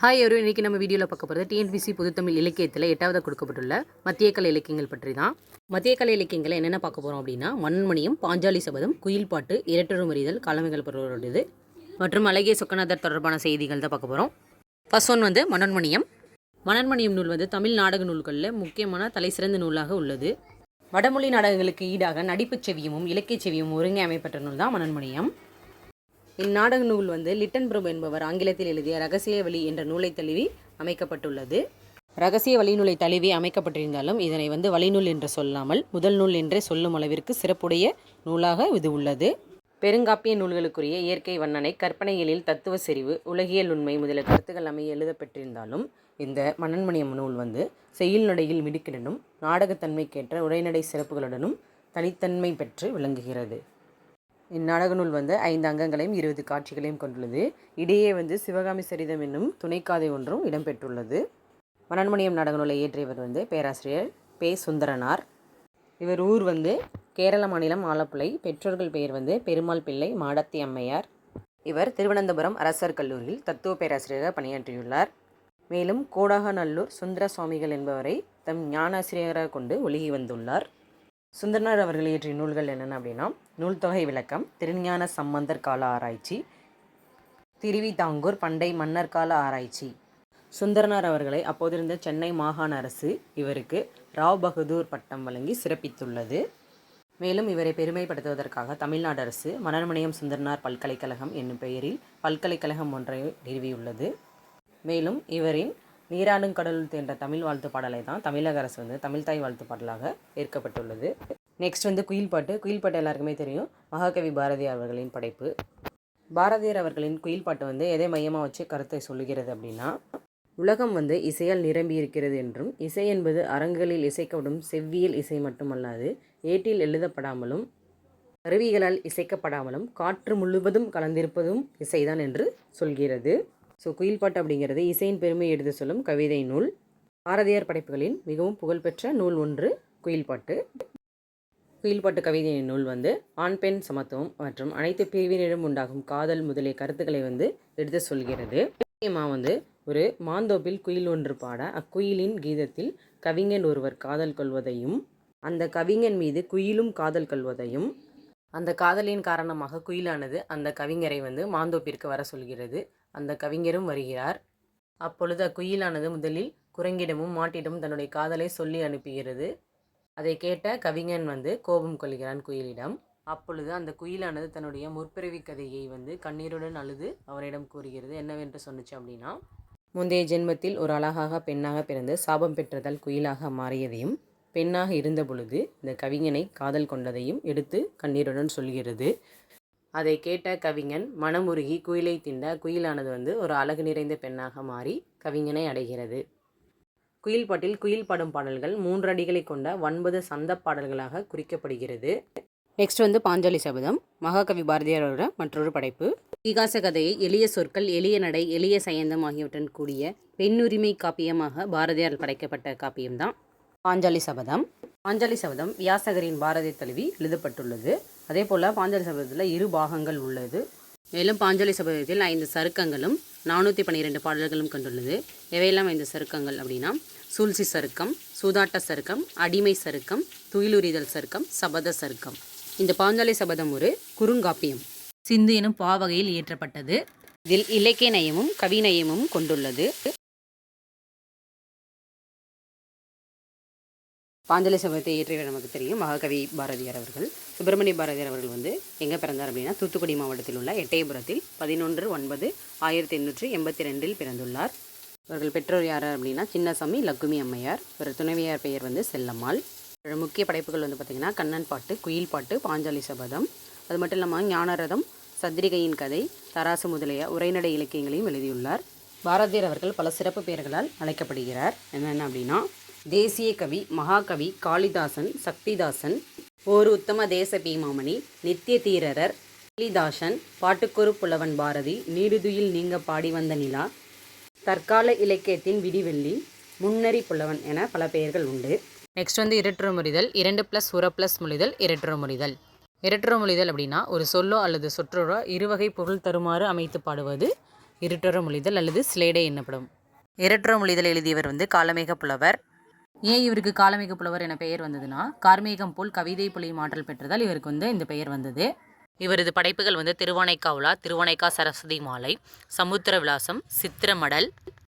Hi எவரும் இன்னைக்கு நம்ம வீடியோவில் பார்க்க போகிறது டிஎன்பிசி பொதுத்தமிழ் இலக்கியத்தில் எட்டாவது கொடுக்கப்பட்டுள்ள மத்திய கலை இலக்கியங்கள் பற்றி தான் மத்திய கலை இலக்கியங்களை என்னென்ன பார்க்க போகிறோம் அப்படின்னா மண்மணியம் பாஞ்சாலி சபதம் குயில் பாட்டு இரட்டரு மறிதல் கலமைகள் பெறுவருடையது மற்றும் அழகிய சொக்கநாதர் தொடர்பான செய்திகள் தான் பார்க்க போகிறோம் ஃபர்ஸ்ட் ஒன் வந்து மணன்மணியம். மணன்மணியம் நூல் வந்து தமிழ் நாடக நூல்களில் முக்கியமான தலைசிறந்த நூலாக உள்ளது. வடமொழி நாடகங்களுக்கு ஈடாக நடிப்புச் செவியமும் இலக்கியச் செவியும் ஒருங்கே அமைப்பட்ட நூல் தான் மணன்மணியம். இந்நாடக நூல் வந்து லிட்டன் பிரபு என்பவர் ஆங்கிலத்தில் எழுதிய ரகசிய வழி என்ற நூலை தழுவி அமைக்கப்பட்டுள்ளது. ரகசிய வழிநூலை தழுவி அமைக்கப்பட்டிருந்தாலும் இதனை வந்து வழிநூல் என்று சொல்லாமல் முதல் நூல் என்றே சொல்லும் அளவிற்கு சிறப்புடைய நூலாக இது உள்ளது. பெருங்காப்பிய நூல்களுக்குரிய இயற்கை வண்ணனை கற்பனைகளில் தத்துவ செறிவு உலகியல் உண்மை முதலிய கருத்துக்கள் அமைய எழுதப்பெற்றிருந்தாலும் இந்த மன்னன்மணியம் நூல் வந்து செய்யுள் நடையில் மிடுக்கிடனும் நாடகத்தன்மைக்கேற்ற உரைநடை சிறப்புகளுடனும் தனித்தன்மை பெற்று விளங்குகிறது. இந்நாடக நூல் வந்து ஐந்து அங்கங்களையும் இருபது காட்சிகளையும் கொண்டுள்ளது. இடையே வந்து சிவகாமி சரிதம் என்னும் துணைக்காதை ஒன்றும் இடம்பெற்றுள்ளது. மனன்மணியம் நாடக நூலை இயற்றியவர் வந்து பேராசிரியர் பே சுந்தரனார். இவர் ஊர் வந்து கேரள மாநிலம் ஆலப்புழை. பெற்றோர்கள் பெயர் வந்து பெருமாள் பிள்ளை மாடத்தி அம்மையார். இவர் திருவனந்தபுரம் அரசர் கல்லூரியில் தத்துவ பேராசிரியராக பணியாற்றியுள்ளார். மேலும் கோடாகநல்லூர் சுந்தர சுவாமிகள் என்பவரை தம் ஞானாசிரியராக கொண்டு ஒழுகி வந்துள்ளார். சுந்தரனார் அவர்கள் இயற்றிய நூல்கள் என்னென்ன அப்படின்னா நூல்தொகை விளக்கம் திருஞான சம்பந்தர் கால ஆராய்ச்சி திருவிதாங்கூர் பண்டை மன்னர் கால ஆராய்ச்சி. சுந்தரனார் அவர்களை அப்போதிருந்த சென்னை மாகாண அரசு இவருக்கு ராவ் பகதூர் பட்டம் வழங்கி சிறப்பித்துள்ளது. மேலும் இவரை பெருமைப்படுத்துவதற்காக தமிழ்நாடு அரசு மனோன்மணியம் சுந்தரனார் பல்கலைக்கழகம் என்னும் பெயரில் பல்கலைக்கழகம் ஒன்றை நிறுவியுள்ளது. மேலும் இவரின் நீராடும் கடலுள் என்ற தமிழ் வாழ்த்து பாடலை தான் தமிழக அரசு வந்து தமிழ்தாய் வாழ்த்து பாடலாக ஏற்கப்பட்டுள்ளது. நெக்ஸ்ட் வந்து குயில் பாட்டு. குயில் பாட்டு எல்லாருக்குமே தெரியும். மகாகவி பாரதியார் அவர்களின் படைப்பு. பாரதியார் அவர்களின் குயில் பாட்டு வந்து எதை மையமாக வச்சு கருத்தை சொல்லுகிறது அப்படின்னா உலகம் வந்து இசையால் நிரம்பி இருக்கிறது என்றும் இசை என்பது அரங்குகளில் இசைக்கப்படும் செவ்வியல் இசை மட்டுமல்லாது ஏட்டில் எழுதப்படாமலும் கருவிகளால் இசைக்கப்படாமலும் காற்று முழுவதும் கலந்திருப்பதும் இசைதான் என்று சொல்கிறது. ஸோ குயில்பாட்டு அப்படிங்கிறது இசையின் பெருமை எடுத்து சொல்லும் கவிதை நூல். பாரதியார் படைப்புகளின் மிகவும் புகழ்பெற்ற நூல் ஒன்று குயில்பாட்டு. குயில்பாட்டு கவிதையின் நூல் வந்து ஆண் பெண் சமத்துவம் மற்றும் அனைத்து பிரிவினரும் உண்டாகும் காதல் முதலிய கருத்துக்களை வந்து எடுத்து சொல்கிறது. முக்கியமாக வந்து ஒரு மாந்தோப்பில் குயில் ஒன்று பாட அக்குயிலின் கீதத்தில் கவிஞன் ஒருவர் காதல் கொள்வதையும் அந்த கவிஞன் மீது குயிலும் காதல் கொள்வதையும் அந்த காதலின் காரணமாக குயிலானது அந்த கவிஞரை வந்து மாந்தோப்பிற்கு வர சொல்கிறது. அந்த கவிஞரும் வருகிறார். அப்பொழுது அக்குயிலானது முதலில் குரங்கிடமும் மாட்டிடமும் தன்னுடைய காதலை சொல்லி அனுப்புகிறது. அதை கேட்ட கவிஞன் வந்து கோபம் கொள்கிறான் குயிலிடம். அப்பொழுது அந்த குயிலானது தன்னுடைய முற்பிறவி கதையை வந்து கண்ணீருடன் அழுது அவரிடம் கூறுகிறது. என்னவென்று சொன்னிச்சு அப்படின்னா முந்தைய ஜென்மத்தில் ஒரு அழகாக பெண்ணாக பிறந்து சாபம் பெற்றதால் குயிலாக மாறியதையும் பெண்ணாக இருந்த பொழுது இந்த கவிஞனை காதல் கொண்டதையும் எடுத்து கண்ணீருடன் சொல்கிறது. அதை கேட்ட கவிஞன் மனமுருகி குயிலை திண்ட குயிலானது வந்து ஒரு அழகு நிறைந்த பெண்ணாக மாறி கவிஞனை அடைகிறது. குயில் பாட்டில் குயில் பாடும் பாடல்கள் மூன்று அடிகளை கொண்ட ஒன்பது சந்த பாடல்களாக குறிக்கப்படுகிறது. நெக்ஸ்ட் வந்து பாஞ்சாலி சபதம் மகாகவி பாரதியாரோட மற்றொரு படைப்பு. இதிகாச கதையை எளிய சொற்கள் எளிய நடை எளிய சயந்தம் ஆகியவற்றுடன் கூடிய பெண்ணுரிமை காப்பியமாக பாரதியார் படைக்கப்பட்ட காப்பியம்தான் பாஞ்சாலி சபதம். பாஞ்சாலி சபதம் வியாசகரின் பாரதி தழுவி எழுதப்பட்டுள்ளது. அதே போல் பாஞ்சாலி சபதத்தில் இரு பாகங்கள் உள்ளது. மேலும் பாஞ்சாலி சபதத்தில் ஐந்து சருக்கங்களும் நானூற்றி பன்னிரெண்டு பாடல்களும் கொண்டுள்ளது. எவையெல்லாம் ஐந்து சருக்கங்கள் அப்படின்னா சூழ்ச்சி சருக்கம் சூதாட்ட சருக்கம் அடிமை சருக்கம் துயிலுரிதல் சருக்கம் சபத சருக்கம். இந்த பாஞ்சாலி சபதம் ஒரு குறுங்காப்பியம். சிந்து எனும் பாவகையில் இயற்றப்பட்டது. இதில் இலக்கிய நயமும் கவிநயமும் கொண்டுள்ளது. பாஞ்சலி சபதத்தை இயற்றியவர் நமக்கு தெரியும். மகாகவி பாரதியார் அவர்கள். சுப்பிரமணிய பாரதியார் அவர்கள் வந்து எங்கே பிறந்தார் அப்படின்னா தூத்துக்குடி மாவட்டத்தில் உள்ள எட்டயபுரத்தில் பதினொன்று ஒன்பது ஆயிரத்தி எண்ணூற்றி எண்பத்தி ரெண்டில் பிறந்துள்ளார். இவர்கள் பெற்றோர் யார் அப்படின்னா சின்னசாமி லக்குமி அம்மையார். இவர் துணைவியார் பெயர் வந்து செல்லம்மாள். இவரோட முக்கிய படைப்புகள் வந்து பார்த்திங்கன்னா கண்ணன் பாட்டு குயில் பாட்டு பாஞ்சாலி சபதம். அது மட்டும் இல்லாமல் ஞானரதம் சத்ரிகையின் கதை தராசு முதலிய உரைநடை இலக்கியங்களையும் எழுதியுள்ளார். பாரதியார் அவர்கள் பல சிறப்பு பெயர்களால் அழைக்கப்படுகிறார். என்னென்ன அப்படின்னா தேசிய கவி மகாகவி காளிதாசன் சக்திதாசன் ஓர் உத்தம தேச பீமாமணி நித்திய தீரரர் காளிதாசன் பாட்டுக்கொரு புலவன் பாரதி நீடுதுயில் நீங்க பாடி வந்த நிலா தற்கால இலக்கியத்தின் விடிவெள்ளி முன்னறி புலவன் என பல பெயர்கள் உண்டு. நெக்ஸ்ட் வந்து இரட்டுற முறிதல் இரண்டு ப்ளஸ் உர ப்ளஸ் மொழிதல் இரட்டுற முறிதல். இரட்டுற மொழிதல் அப்படின்னா ஒரு சொல்லோ அல்லது சொற்றொடோ இருவகை பொருள் தருமாறு அமைத்து பாடுவது இருட்டர மொழிதல் அல்லது ஸ்லேடை என்னப்படும். இரட்டர மொழிதல் எழுதியவர் வந்து காலமேக புலவர். ஏன் இவருக்கு காலமேக புலவர் என பெயர் வந்ததுன்னா கார்மேகம் போல் கவிதை பொழியும் ஆற்றல் பெற்றதால் இவருக்கு வந்து இந்த பெயர் வந்தது. இவரது படைப்புகள் வந்து திருவானைக்காவுலா திருவானைக்கா சரஸ்வதி மாலை சமுத்திர விலாசம் சித்திரமடல்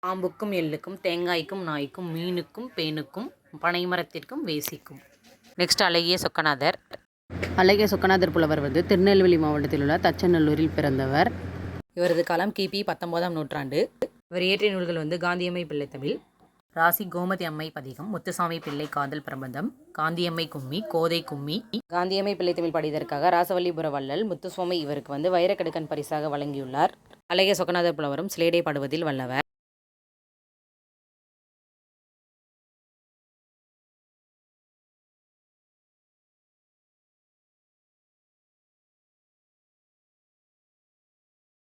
பாம்புக்கும் எள்ளுக்கும் தேங்காய்க்கும் நாய்க்கும் மீனுக்கும் பேனுக்கும் பனைமரத்திற்கும் வேசிக்கும். நெக்ஸ்ட் அழகிய சொக்கநாதர். அழகிய சொக்கநாதர் புலவர் வந்து திருநெல்வேலி மாவட்டத்தில் உள்ள தச்சநல்லூரில் பிறந்தவர். இவரது காலம் கிபி பத்தொன்பதாம் நூற்றாண்டு. இவர் இயற்றிய நூல்கள் வந்து காந்தியம்மை பிள்ளை தமிழ் ராசி கோமதி அம்மை பதிகம் முத்துசாமி பிள்ளை காதல் பிரபந்தம் காந்தியம்மை கும்மி கோதை கும்மி. காந்தியம்மை பிள்ளை தமிழ் பாடியதற்காக ராசவல்லிபுர வள்ளல் முத்துசுவாமி இவருக்கு வந்து வைரக்கடுக்கன் பரிசாக வழங்கியுள்ளார். அழகிய சொக்கநாதர் புலவரும் சிலேடை பாடுவதில் வல்லவர்.